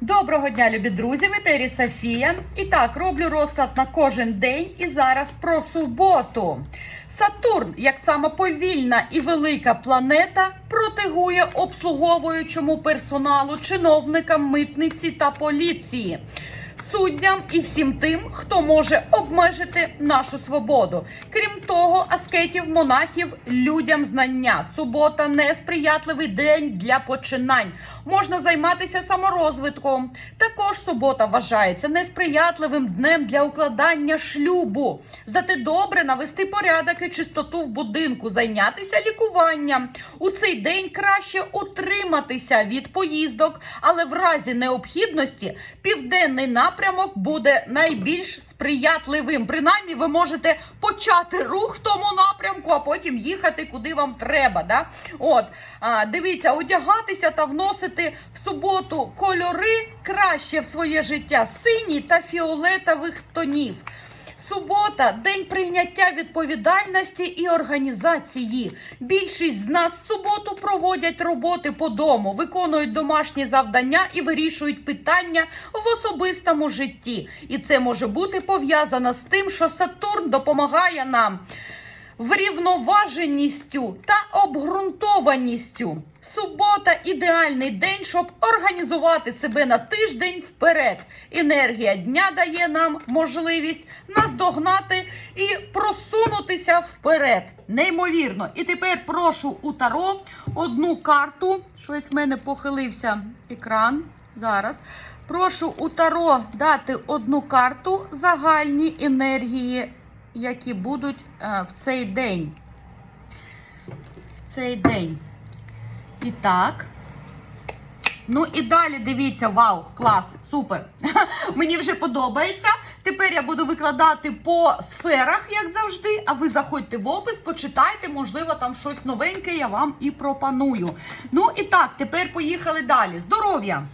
Доброго дня, любі друзі! В етері Софія. І так, роблю розклад на кожен день і зараз про суботу. Сатурн, як сама повільна і велика планета, протигує обслуговуючому персоналу, чиновникам митниці та поліції. Суддям і всім тим, хто може обмежити нашу свободу. Крім того, аскетів, монахів, людям знання. Субота несприятливий день для починань. Можна займатися саморозвитком. Також субота вважається несприятливим днем для укладання шлюбу. Зате добре навести порядок і чистоту в будинку, зайнятися лікуванням. У цей день краще утриматися від поїздок, але в разі необхідності південний напрямок буде найбільш сприятливим. Принаймні, ви можете почати рух в тому напрямку, а потім їхати куди вам треба. Да? От а, дивіться, одягатися та вносити в суботу кольори краще в своє життя синій та фіолетових тонів. Субота день прийняття відповідальності і організації. Більшість з нас в суботу проводять роботи по дому, виконують домашні завдання і вирішують питання в особистому житті. І це може бути пов'язано з тим, що Сатурн допомагає нам врівноваженістю та обґрунтованістю. Субота ідеальний день, щоб організувати себе на тиждень вперед. Енергія дня дає нам можливість наздогнати і просунутися вперед. Неймовірно. І тепер прошу у Таро одну карту. Щось в мене похилився екран. Зараз. Прошу у Таро дати одну карту загальні енергії, які будуть е, в цей день. В цей день. І так. Ну і далі дивіться, вау, клас, супер. Мені вже подобається. Тепер я буду викладати по сферах, як завжди. А ви заходьте в опис, почитайте, можливо, там щось новеньке я вам і пропоную. Ну і так, тепер поїхали далі. Здоров'я.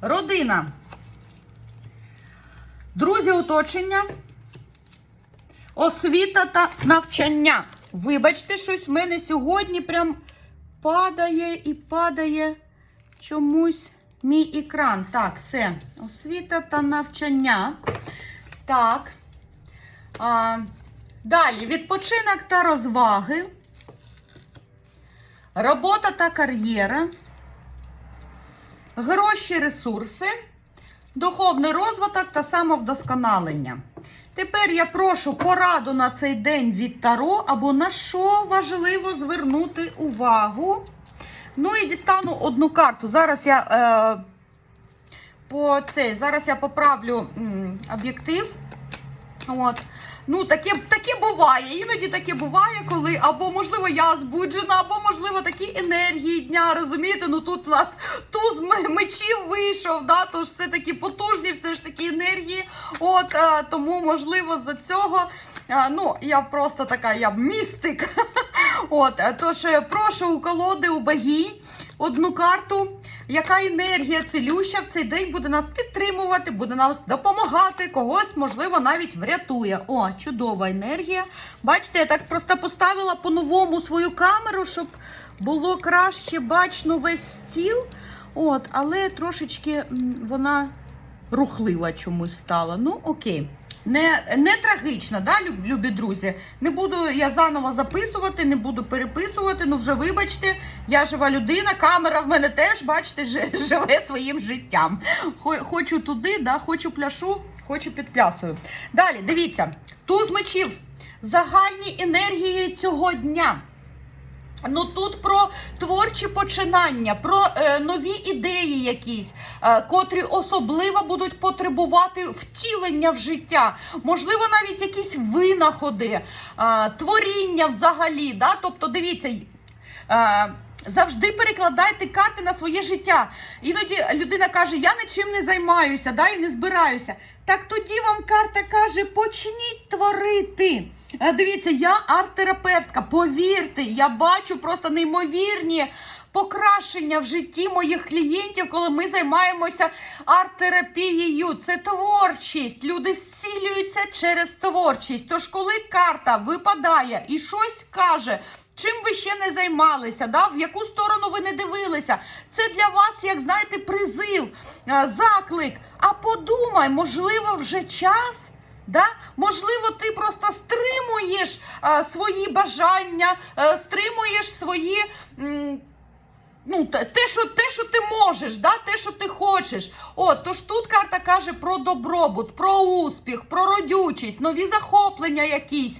Родина. Друзі оточення. Освіта та навчання. Вибачте, щось в мене сьогодні прям падає і падає чомусь мій екран. Так, все. Освіта та навчання. Так. А, далі відпочинок та розваги. Робота та кар'єра. Гроші, ресурси, духовний розвиток та самовдосконалення. Тепер я прошу пораду на цей день від Таро, або на що важливо звернути увагу. Ну і дістану одну карту. Зараз я е, по цей, зараз я поправлю об'єктив. От. Ну, таке, таке буває. Іноді таке буває, коли або, можливо, я збуджена, або, можливо, такі енергії дня. Розумієте? Ну тут у нас туз мечів вийшов, да? тож це такі потужні все ж таки енергії. От, е, тому, можливо, з-за цього. е, Ну, я просто така, я містик. От, е, тож прошу у колоди у богінь одну карту. Яка енергія цілюща в цей день буде нас підтримувати, буде нам допомагати, когось, можливо, навіть врятує. О, чудова енергія. Бачите, я так просто поставила по-новому свою камеру, щоб було краще бачно весь стіл. От, але трошечки вона рухлива чомусь стала. Ну, окей. Не, не трагічно, да, любі друзі. Не буду я заново записувати, не буду переписувати. Ну вже вибачте, я жива людина, камера в мене теж, бачите, живе своїм життям. Хочу туди, да, хочу пляшу, хочу підплясую. Далі, дивіться, туз мечів. Загальні енергії цього дня. Ну тут про творчі починання, про е, нові ідеї якісь, е, котрі особливо будуть потребувати втілення в життя, можливо, навіть якісь винаходи, е, творіння взагалі. Да? Тобто, дивіться. Е, Завжди перекладайте карти на своє життя. Іноді людина каже, я нічим не займаюся, да, і не збираюся. Так тоді вам карта каже, почніть творити. Е, Дивіться, я арт-терапевтка. Повірте, я бачу просто неймовірні покращення в житті моїх клієнтів, коли ми займаємося арт-терапією. Це творчість. Люди зцілюються через творчість. Тож, коли карта випадає і щось каже. Чим ви ще не займалися, да? в яку сторону ви не дивилися? Це для вас, як знаєте, призив. е, заклик. А подумай, можливо, вже час. Да? Можливо, ти просто стримуєш е, свої бажання, е, стримуєш свої. м, Ну, те, що, те, що ти можеш, да? те, що ти хочеш. От, тож тут карта каже про добробут, про успіх, про родючість, нові захоплення якісь.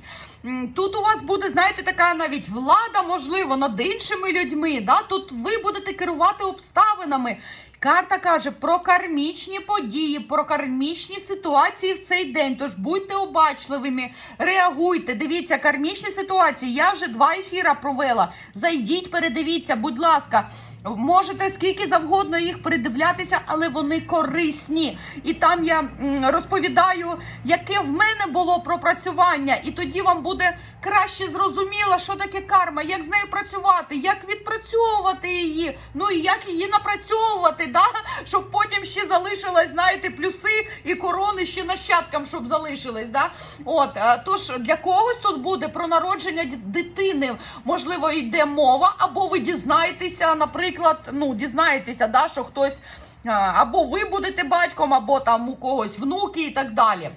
Тут у вас буде, знаєте, така навіть влада, можливо, над іншими людьми. Да? Тут ви будете керувати обставинами. Карта каже про кармічні події, про кармічні ситуації в цей день. Тож будьте обачливими, реагуйте. Дивіться, кармічні ситуації. Я вже два ефіра провела. Зайдіть, передивіться, будь ласка. Можете скільки завгодно їх передивлятися, але вони корисні. І там я розповідаю, яке в мене було пропрацювання, і тоді вам буде краще зрозуміло, що таке карма, як з нею працювати, як відпрацьовувати її, ну і як її напрацьовувати, да? щоб потім ще залишилось, знаєте, плюси і корони ще нащадкам, щоб залишились. Да? От, е, тож для когось тут буде про народження дитини, можливо, йде мова, або ви дізнаєтеся, наприклад, ну, дізнаєтеся, да, що хтось. е, Або ви будете батьком, або там у когось внуки і так далі.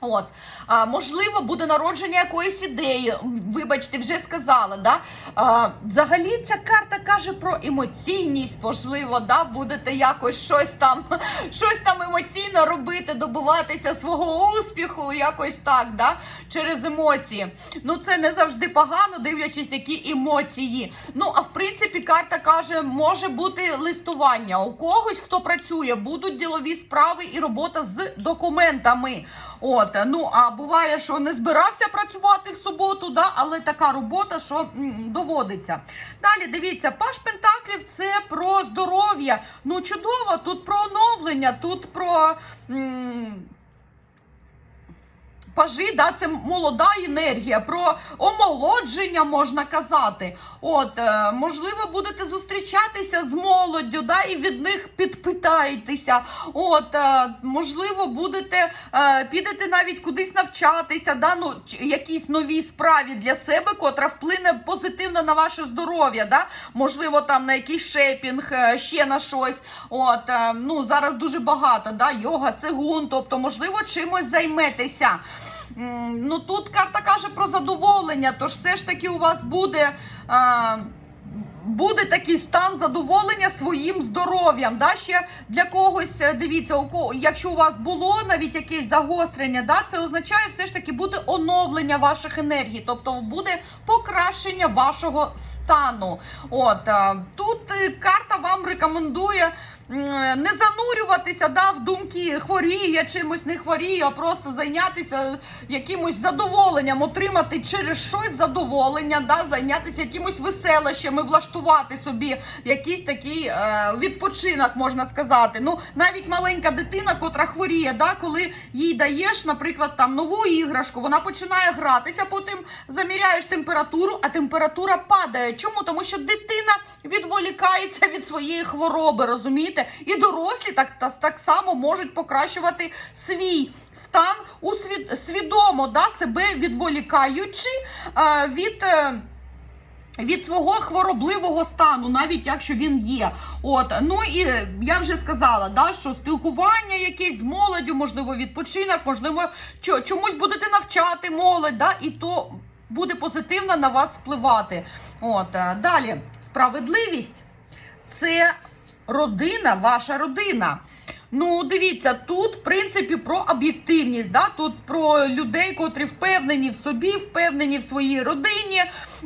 От, а, можливо, буде народження якоїсь ідеї. Вибачте, вже сказала. Да? А, взагалі, ця карта каже про емоційність, можливо, да? будете якось щось там, щось там емоційно робити, добиватися свого успіху, якось так, да? через емоції. Ну, це не завжди погано, дивлячись, які емоції. Ну, а в принципі, карта каже, може бути листування. У когось, хто працює, будуть ділові справи і робота з документами. От, ну а буває, що не збирався працювати в суботу, да, але така робота, що м, доводиться. Далі дивіться, паш Пентаклів це про здоров'я. Ну чудово, тут про оновлення, тут про. м, Пажи, да, це молода енергія, про омолодження можна казати. От, е, можливо, будете зустрічатися з молоддю, да, і від них підпитаєтеся. От, е, можливо, будете е, підете навіть кудись навчатися, да, ну, якійсь новій справі для себе, котра вплине позитивно на ваше здоров'я. Да? Можливо, там на якийсь шепінг, ще на щось. От, ну, зараз дуже багато, да, йога, цигун, тобто, можливо, чимось займетеся. Ну тут карта каже про задоволення, тож все ж таки у вас буде. А, Буде такий стан задоволення своїм здоров'ям. Да? Ще для когось, е, дивіться, якщо у вас було навіть якесь загострення, да, це означає все ж таки буде оновлення ваших енергій, тобто буде покращення вашого стану. От тут е, карта вам рекомендує не занурюватися да, в думки, хворію я чимось не хворію, а просто зайнятися якимось задоволенням, отримати через щось задоволення, да, зайнятися якимось веселощами, влаштувати собі якийсь такий е, відпочинок, можна сказати. Ну, навіть маленька дитина, котра хворіє, да, коли їй даєш, наприклад, там нову іграшку, вона починає гратися, потім заміряєш температуру, а температура падає. Чому? Тому що дитина відволікається від своєї хвороби, розумієте? І дорослі так, та- так само можуть покращувати свій стан усвід, свідомо да, себе відволікаючи е, від. е, від свого хворобливого стану, навіть якщо він є. От ну і я вже сказала, да, що спілкування якесь з молоддю, можливо, відпочинок, можливо, чомусь будете навчати молодь, да, і то буде позитивно на вас впливати. От е, далі справедливість це родина, ваша родина. Ну, дивіться, тут, в принципі, про об'єктивність, да? тут про людей, котрі впевнені в собі, впевнені в своїй родині,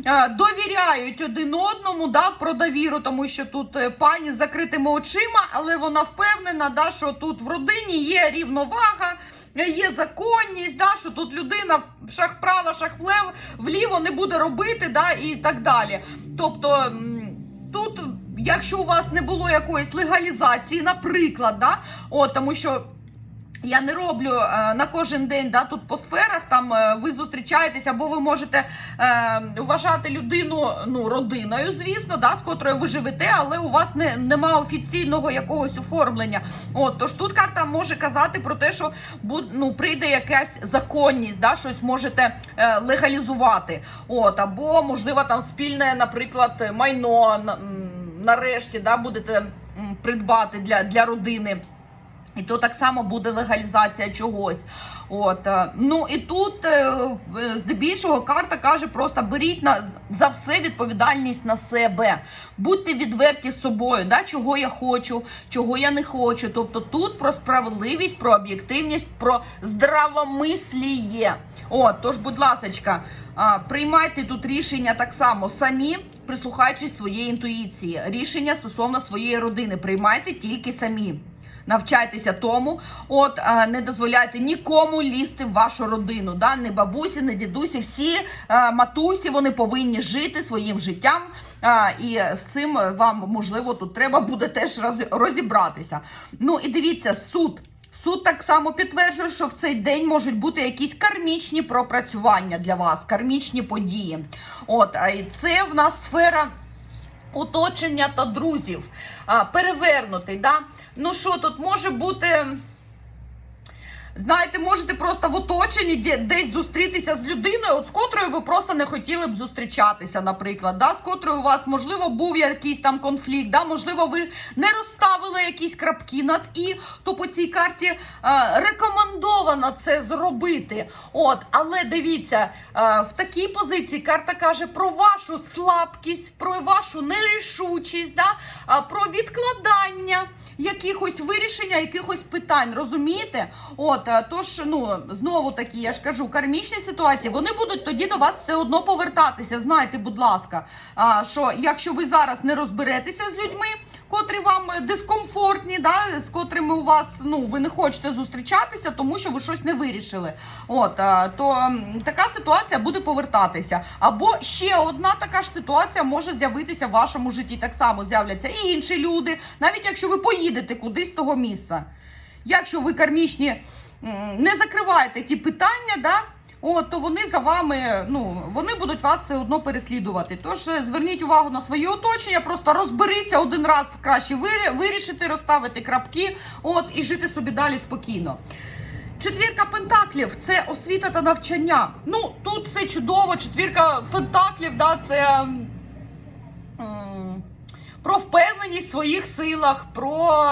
е, довіряють один одному, да, про довіру, тому що тут е, пані з закритими очима, але вона впевнена, да, що тут в родині є рівновага. Є законність, да, що тут людина шах право, шах влево, вліво не буде робити, да, і так далі. Тобто тут, якщо у вас не було якоїсь легалізації, наприклад, да, от, тому що. Я не роблю е, на кожен день да, тут по сферах, там е, ви зустрічаєтеся, або ви можете е, вважати людину ну, родиною, звісно, да, з котрою ви живете, але у вас не, нема офіційного якогось оформлення. От, тож тут карта може казати про те, що буд, ну, прийде якась законність, да, щось можете е, легалізувати. От, або, можливо, там спільне, наприклад, майно. Нарешті да, будете придбати для, для родини. І то так само буде легалізація чогось. От е, ну і тут е, здебільшого карта каже: просто беріть на за все відповідальність на себе. Будьте відверті з собою, да, чого я хочу, чого я не хочу. Тобто тут про справедливість, про об'єктивність, про здравомисліє. От, тож, будь ласочка, приймайте тут рішення так само самі, прислухаючись своєї інтуїції. Рішення стосовно своєї родини приймайте тільки самі. Навчайтеся тому, от е, не дозволяйте нікому лізти в вашу родину. Да? Не бабусі, не дідусі, всі е, матусі вони повинні жити своїм життям. е, і з цим вам можливо тут треба буде теж розібратися. Ну і дивіться, суд. Суд так само підтверджує, що в цей день можуть бути якісь кармічні пропрацювання для вас, кармічні події. От, а і це в нас сфера оточення та друзів. А, перевернутий, да? Ну що тут може бути. Знаєте, можете просто в оточенні десь зустрітися з людиною, от з котрою ви просто не хотіли б зустрічатися, наприклад, да? з котрою у вас, можливо, був якийсь там конфлікт, да? можливо, ви не розставили якісь крапки над і, то по цій карті е, рекомендовано це зробити. От, але дивіться, е, в такій позиції карта каже про вашу слабкість, про вашу нерішучість, да? а, про відкладання якихось вирішення, якихось питань, розумієте? От, е, тож, ну, знову таки, я ж кажу, кармічні ситуації, вони будуть тоді до вас все одно повертатися. Знайте, будь ласка, що якщо ви зараз не розберетеся з людьми, котрі вам е, дискомфортні, да, з котрими у вас ну ви не хочете зустрічатися, тому що ви щось не вирішили. От а, то така ситуація буде повертатися. Або ще одна така ж ситуація може з'явитися в вашому житті. Так само з'являться і інші люди, навіть якщо ви поїдете кудись з того місця. Якщо ви кармічні не закриваєте ті питання, да. От, то вони за вами, ну вони будуть вас все одно переслідувати. Тож е, зверніть увагу на своє оточення, просто розберіться один раз краще вирі- вирішити, розставити крапки, от і жити собі далі спокійно. Четвірка пентаклів це освіта та навчання. Ну тут все чудово. Четвірка пентаклів, да, це про впевненість в своїх силах, про,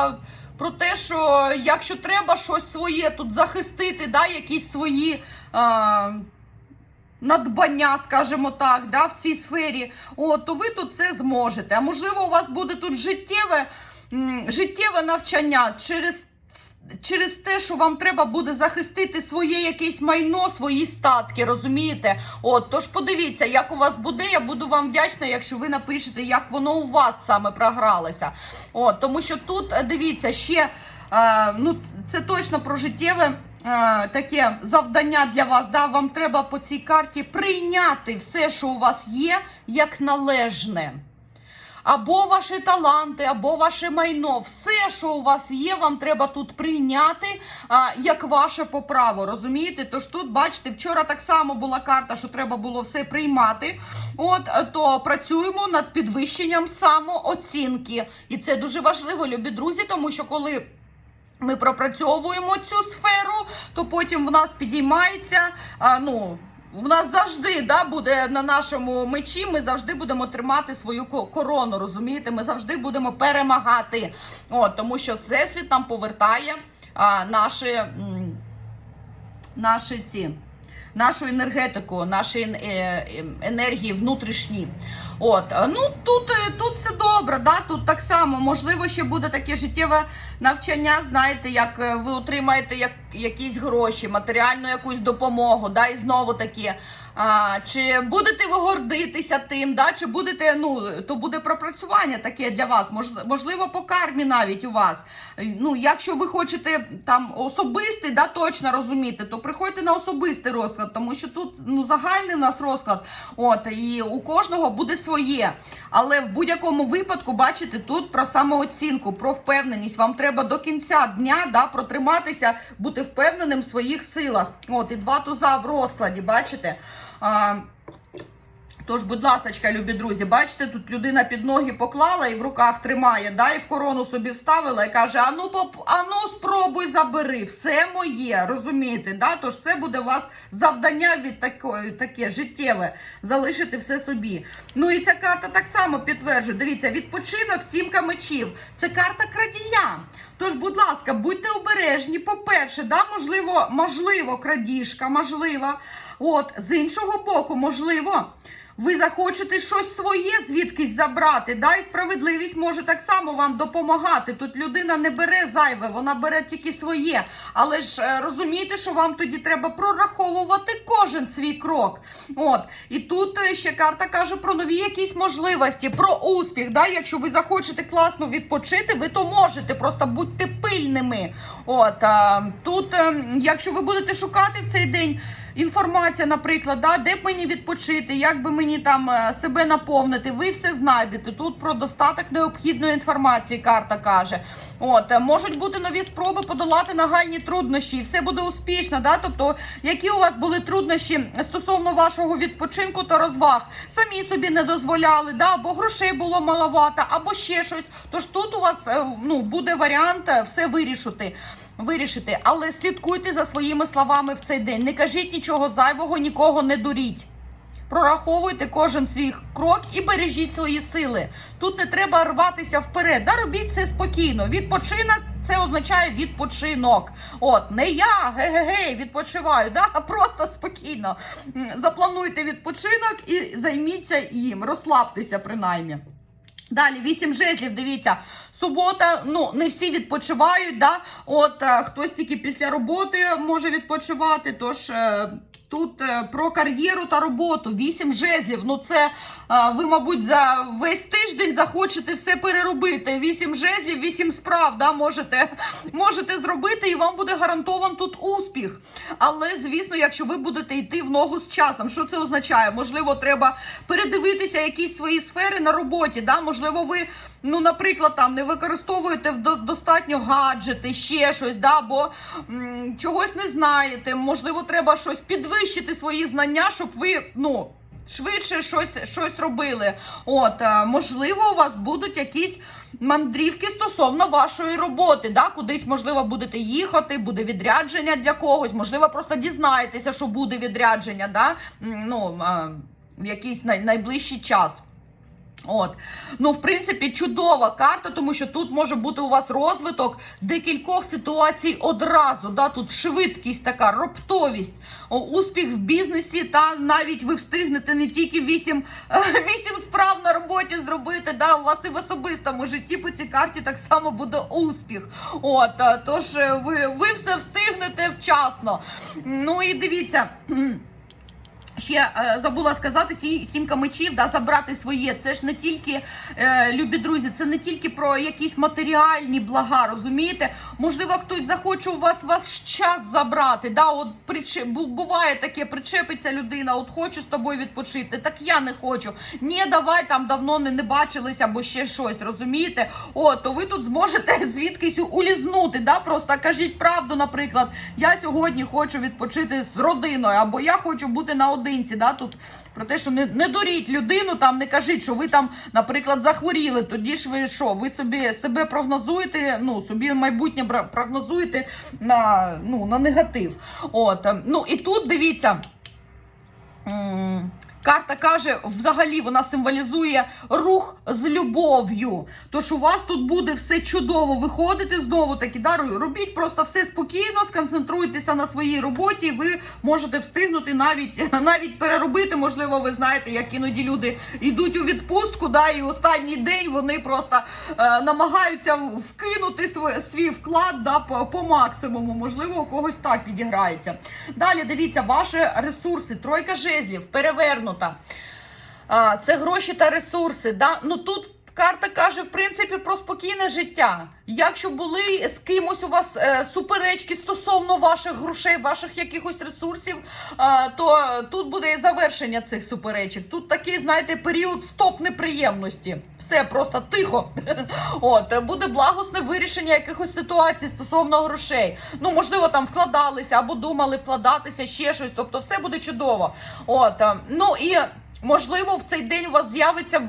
про те, що якщо треба щось своє тут захистити, да, якісь свої. А, Надбання, скажімо так, да, в цій сфері, от, то ви тут все зможете. А можливо, у вас буде тут життєве, життєве навчання через, через те, що вам треба буде захистити своє якесь майно, свої статки, розумієте? От, тож подивіться, як у вас буде. Я буду вам вдячна, якщо ви напишете, як воно у вас саме програлося. От, тому що тут е, дивіться ще. е, ну, це точно про життєве е, таке завдання для вас. Да? Вам треба по цій карті прийняти все, що у вас є, як належне. Або ваші таланти, або ваше майно. Все, що у вас є, вам треба тут прийняти а, як ваше по праву. Розумієте? Тож тут, бачите, вчора так само була карта, що треба було все приймати. От е, то працюємо над підвищенням самооцінки. І це дуже важливо, любі друзі, тому що коли. Ми пропрацьовуємо цю сферу, то потім в нас підіймається. А, ну, в нас завжди да, буде на нашому мечі, ми завжди будемо тримати свою корону, розумієте? Ми завжди будемо перемагати. От, тому що Всесвіт нам повертає а, наші, наші ці. Нашу енергетику, наші е, е, енергії внутрішні. От, ну тут, е, тут все добре, да? тут так само, можливо, ще буде таке життєве навчання, знаєте, як ви отримаєте як, якісь гроші, матеріальну якусь допомогу, да? і знову таки, а, чи будете ви гордитися тим, да? чи будете, ну, то буде пропрацювання таке для вас, мож- можливо, по кармі навіть у вас. Ну, якщо ви хочете там особистий, да, точно розуміти, то приходьте на особистий розклад, тому що тут ну, загальний у нас розклад, от, і у кожного буде своє. Але в будь-якому випадку, бачите, тут про самооцінку, про впевненість. Вам треба до кінця дня да, протриматися, бути впевненим в своїх силах. От, і два туза в розкладі, бачите? А, Тож, будь ласка, любі друзі, бачите, тут людина під ноги поклала і в руках тримає, да, і в корону собі вставила і каже: Ану, поп... ану, спробуй забери, все моє, розумієте? Да? Тож це буде у вас завдання від такої, таке життєве, залишити все собі. Ну і ця карта так само підтверджує. Дивіться, відпочинок, сімка мечів. Це карта крадія. Тож, будь ласка, будьте обережні. По-перше, да, можливо, можливо, крадіжка, можливо. От, з іншого боку, можливо, ви захочете щось своє звідкись забрати. Да? І справедливість може так само вам допомагати. Тут людина не бере зайве, вона бере тільки своє. Але ж е, розумієте, що вам тоді треба прораховувати кожен свій крок. От. І тут е, ще карта каже про нові якісь можливості, про успіх. Да? Якщо ви захочете класно відпочити, ви то можете. Просто будьте пильними. От, тут, е, якщо ви будете шукати в цей день інформація, наприклад, да, де б мені відпочити, як би мені там е, себе наповнити, ви все знайдете. Тут про достаток необхідної інформації карта каже. От, е, можуть бути нові спроби подолати нагальні труднощі, і все буде успішно. Да? Тобто, які у вас були труднощі стосовно вашого відпочинку та розваг, самі собі не дозволяли, да? або грошей було маловато, або ще щось. Тож тут у вас ну, буде варіант все вирішити вирішити, але слідкуйте за своїми словами в цей день. Не кажіть нічого зайвого, нікого не дуріть. Прораховуйте кожен свій крок і бережіть свої сили. Тут не треба рватися вперед. Да, робіть все спокійно. Відпочинок це означає відпочинок. От, не я ге-ге-ге, відпочиваю, да? а просто спокійно. Заплануйте відпочинок і займіться їм, розслабтеся принаймні. Далі вісім жезлів. Дивіться, субота. Ну не всі відпочивають. Да? От е, хтось тільки після роботи може відпочивати. Тож е, тут е, про кар'єру та роботу. Вісім жезлів. Ну це е, ви, мабуть, за весь тиждень захочете все переробити. Вісім жезлів, вісім справ. Да? Можете, можете зробити, і вам буде гарантован тут успіх. Але звісно, якщо ви будете йти в ногу з часом, що це означає? Можливо, треба передивитися якісь свої сфери на роботі. Да? Можливо, ви, ну, наприклад, там не використовуєте достатньо гаджети, ще щось, да? або м, чогось не знаєте. Можливо, треба щось підвищити свої знання, щоб ви, ну. Швидше щось, щось робили. От, е, можливо, у вас будуть якісь мандрівки стосовно вашої роботи. Да? Кудись, можливо, будете їхати, буде відрядження для когось, можливо, просто дізнаєтеся, що буде відрядження, да? Ну, е, в якийсь най- найближчий час. От, ну в принципі, чудова карта, тому що тут може бути у вас розвиток декількох ситуацій одразу. Да? Тут швидкість, така роптовість, успіх в бізнесі, та навіть ви встигнете не тільки вісім, вісім справ на роботі зробити. Да? У вас і в особистому житті по цій карті так само буде успіх. От, е, тож е, ви, ви все встигнете вчасно. Ну і дивіться. Ще е, забула сказати сі- сімка мечів, да, забрати своє. Це ж не тільки е, любі друзі, це не тільки про якісь матеріальні блага, розумієте? Можливо, хтось захоче у вас ваш час забрати. Да, от приче- бу- буває таке, причепиться людина, от хочу з тобою відпочити. Так я не хочу. Ні, давай там давно не, не бачилися або ще щось, розумієте? О, то ви тут зможете звідкись улізнути. Да? Просто кажіть правду, наприклад, я сьогодні хочу відпочити з родиною, або я хочу бути наодинці. Да? Тут про те, що не, не дуріть людину, там не кажіть, що ви там, наприклад, захворіли. Тоді ж ви що? Ви собі себе прогнозуєте, ну собі майбутнє прогнозуєте на, ну, на негатив. От, ем, ну і тут дивіться. Карта каже, взагалі вона символізує рух з любов'ю. Тож у вас тут буде все чудово виходити знову таки. Да? Робіть просто все спокійно, сконцентруйтеся на своїй роботі. Ви можете встигнути навіть навіть переробити. Можливо, ви знаєте, як іноді люди йдуть у відпустку, да, і останній день вони просто е, намагаються вкинути свій, свій вклад да, по, по максимуму. Можливо, у когось так відіграється. Далі дивіться, ваші ресурси, тройка жезлів, перевернута. А, це гроші та ресурси. Да? Ну тут карта каже, в принципі, про спокійне життя. Якщо були з кимось у вас е, суперечки стосовно ваших грошей, ваших якихось ресурсів, а, то тут буде і завершення цих суперечок. Тут такий, знаєте, період стоп неприємності. Все просто тихо. От буде благосне вирішення якихось ситуацій стосовно грошей. Ну, можливо, там вкладалися або думали вкладатися ще щось. Тобто, все буде чудово. От, е, ну і Можливо, в цей день у вас з'явиться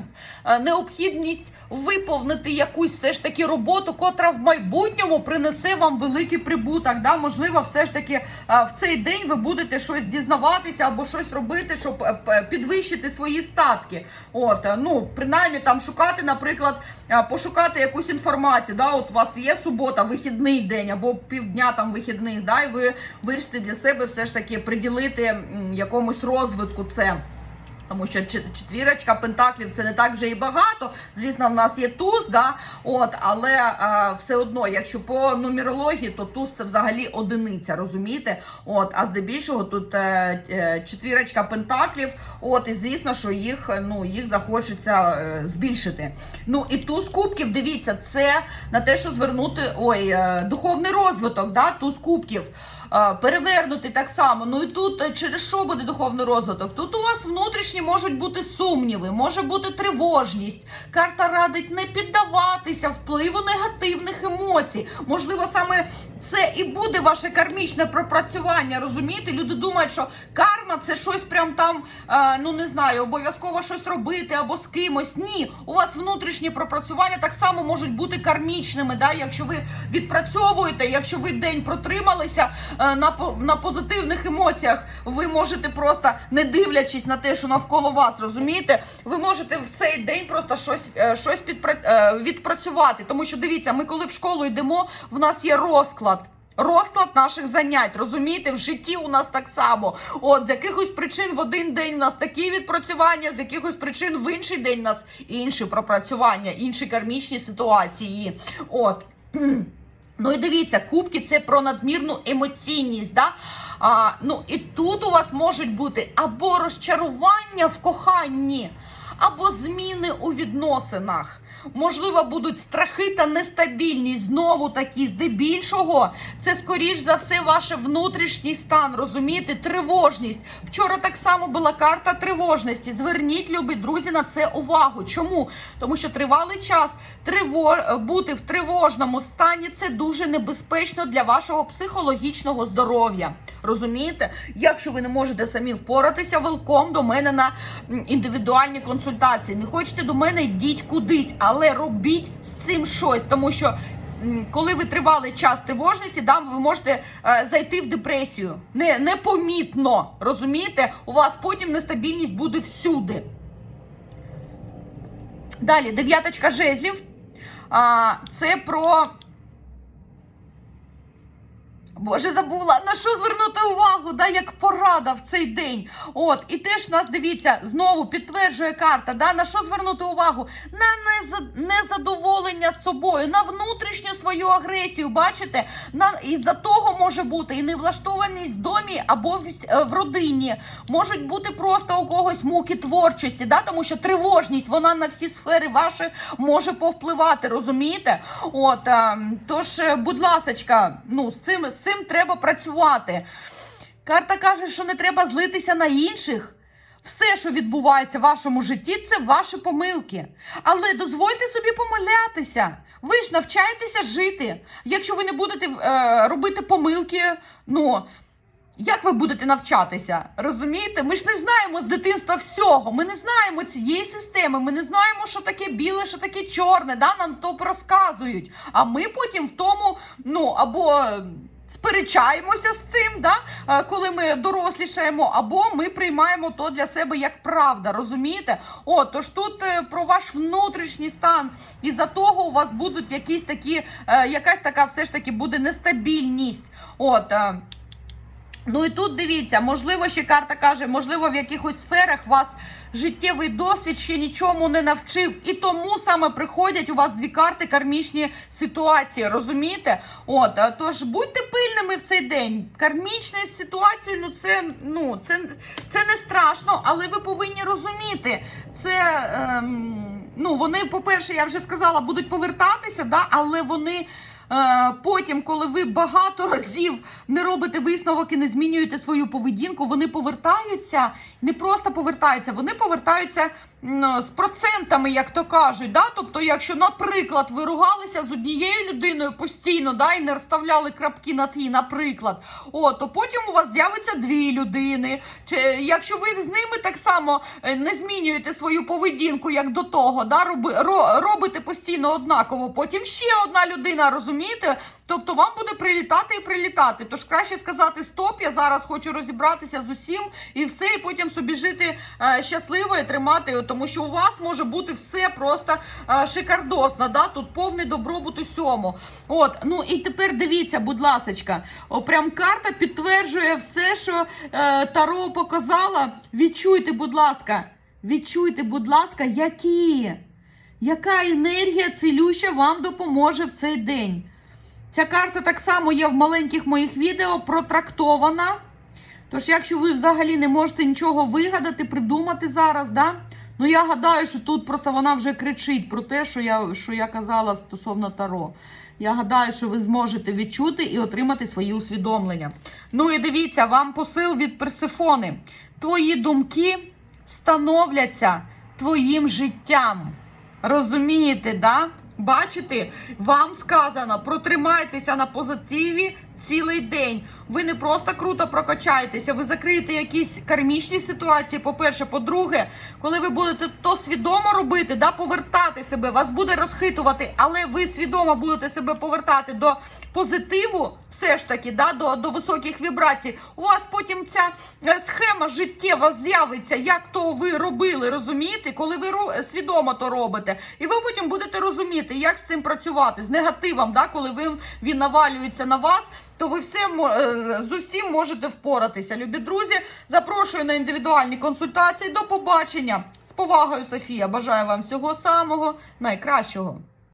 е, необхідність виповнити якусь все ж таки роботу, котра в майбутньому принесе вам великий прибуток. Да? Можливо, все ж таки е, в цей день ви будете щось дізнаватися або щось робити, щоб е, підвищити свої статки. От, ну, принаймні там шукати, наприклад, пошукати якусь інформацію. Да? От у вас є субота, вихідний день або півдня там вихідних, да? і ви вирішите для себе все ж таки приділити якомусь розвитку це. Тому що чет- четвірочка пентаклів це не так вже і багато. Звісно, в нас є туз, да? От, але е, все одно, якщо по нумерології, то туз це взагалі одиниця, розумієте? От, а здебільшого тут е, е, четвірочка пентаклів. От, і звісно, що їх ну їх захочеться е, збільшити. Ну і туз кубків, дивіться, це на те, що звернути ой, е, духовний розвиток, да? туз кубків. Перевернути так само. Ну і тут е, через що буде духовний розвиток? Тут у вас внутрішні можуть бути сумніви, може бути тривожність. Карта радить не піддаватися впливу негативних емоцій. Можливо, саме це і буде ваше кармічне пропрацювання. Розумієте? Люди думають, що карма це щось прям там, е, ну не знаю, обов'язково щось робити або з кимось. Ні, у вас внутрішні пропрацювання так само можуть бути кармічними. Да? Якщо ви відпрацьовуєте, якщо ви день протрималися е, на, по- на позитивних емоціях, ви можете просто, не дивлячись на те, що навколо вас, розумієте, ви можете в цей день просто щось, е, щось підпра... е, відпрацювати. Тому що дивіться, ми коли в школу йдемо, в нас є розклад. Розклад наших занять, розумієте, в житті у нас так само. От з якихось причин в один день у нас такі відпрацювання, з якихось причин в інший день у нас інші пропрацювання, інші кармічні ситуації. От. Ну і дивіться, кубки це про надмірну емоційність. Да? А, ну і тут у вас можуть бути або розчарування в коханні, або зміни у відносинах. Можливо, будуть страхи та нестабільність. Знову такі, здебільшого, це скоріш за все ваш внутрішній стан, розумієте, тривожність. Вчора так само була карта тривожності. Зверніть, любі друзі, на це увагу. Чому? Тому що тривалий час триво... бути в тривожному стані це дуже небезпечно для вашого психологічного здоров'я. Розумієте? Якщо ви не можете самі впоратися, велком до мене на індивідуальні консультації. Не хочете до мене, йдіть кудись, але робіть з цим щось, тому що. Коли ви тривалий час тривожності, там ви можете е, зайти в депресію. Не, непомітно, розумієте? У вас потім нестабільність буде всюди. Далі, дев'яточка жезлів. А, це про. Боже, забула на що звернути увагу, да, як порада в цей день. От, і теж нас дивіться, знову підтверджує карта, да, на що звернути увагу? На незадоволення собою, на внутрішню свою агресію. Бачите? На із-за того може бути і невлаштованість в домі або в, е, в родині. Можуть бути просто у когось муки творчості, да, тому що тривожність вона на всі сфери ваші може повпливати, розумієте? От, а, тож, е, будь ласочка, ну з цим, цим треба працювати. Карта каже, що не треба злитися на інших. Все, що відбувається в вашому житті, це ваші помилки. Але дозвольте собі помилятися. Ви ж навчаєтеся жити. Якщо ви не будете е, робити помилки, ну. Як ви будете навчатися? Розумієте? Ми ж не знаємо з дитинства всього. Ми не знаємо цієї системи. Ми не знаємо, що таке біле, що таке чорне. Да? Нам то розказують. А ми потім в тому, ну або сперечаємося з цим, да? е, коли ми дорослішаємо, або ми приймаємо то для себе як правда. Розумієте? О, тож тут е, про ваш внутрішній стан. І за того у вас будуть якісь такі, е, якась така все ж таки буде нестабільність. От. Ну і тут дивіться, можливо, ще карта каже, можливо, в якихось сферах вас життєвий досвід ще нічому не навчив. І тому саме приходять у вас дві карти кармічні ситуації. Розумієте? От, тож будьте пильними в цей день. Кармічні ситуації, ну це ну це, це не страшно, але ви повинні розуміти, це. Ем, ну, вони, по-перше, я вже сказала, будуть повертатися, да, але вони. Е, потім, коли ви багато разів не робите висновок і не змінюєте свою поведінку, вони повертаються, не просто повертаються, вони повертаються з процентами, як то кажуть. Да? Тобто, якщо, наприклад, ви ругалися з однією людиною постійно, да, і не розставляли крапки на тій, наприклад, о, то потім у вас з'явиться дві людини. Чи якщо ви з ними так само е, не змінюєте свою поведінку, як до того, да, роби, ро, робите постійно однаково, потім ще одна людина, розумієте? Тобто вам буде прилітати і прилітати. Тож краще сказати стоп, я зараз хочу розібратися з усім і все, і потім собі жити е, щасливо і тримати, тому що у вас може бути все просто е, шикардосно, да? тут повний добробут усьому. От, ну і тепер дивіться, будь ласочка, О, прям карта підтверджує все, що е, Таро показала. Відчуйте, будь ласка, відчуйте, будь ласка, які, яка енергія цілюща вам допоможе в цей день. Ця карта так само є в маленьких моїх відео протрактована. Тож, якщо ви взагалі не можете нічого вигадати, придумати зараз, да? ну я гадаю, що тут просто вона вже кричить про те, що я, що я казала стосовно Таро. Я гадаю, що ви зможете відчути і отримати свої усвідомлення. Ну і дивіться, вам посил від Персифони. Твої думки становляться твоїм життям. Розумієте, да? Бачите, вам сказано, протримайтеся на позитиві цілий день. Ви не просто круто прокачаєтеся, ви закриєте якісь кармічні ситуації. По-перше, по-друге, коли ви будете то свідомо робити, да, повертати себе, вас буде розхитувати, але ви свідомо будете себе повертати до позитиву, все ж таки, да, до, до високих вібрацій. У вас потім ця е, схема життєва з'явиться, як то ви робили, розумієте, коли ви свідомо то робите. І ви потім будете розуміти, як з цим працювати, з негативом, да, коли ви, він навалюється на вас, то ви все е, з усім можете впоратися. Любі друзі, запрошую на індивідуальні консультації. До побачення. З повагою, Софія. Бажаю вам всього самого найкращого.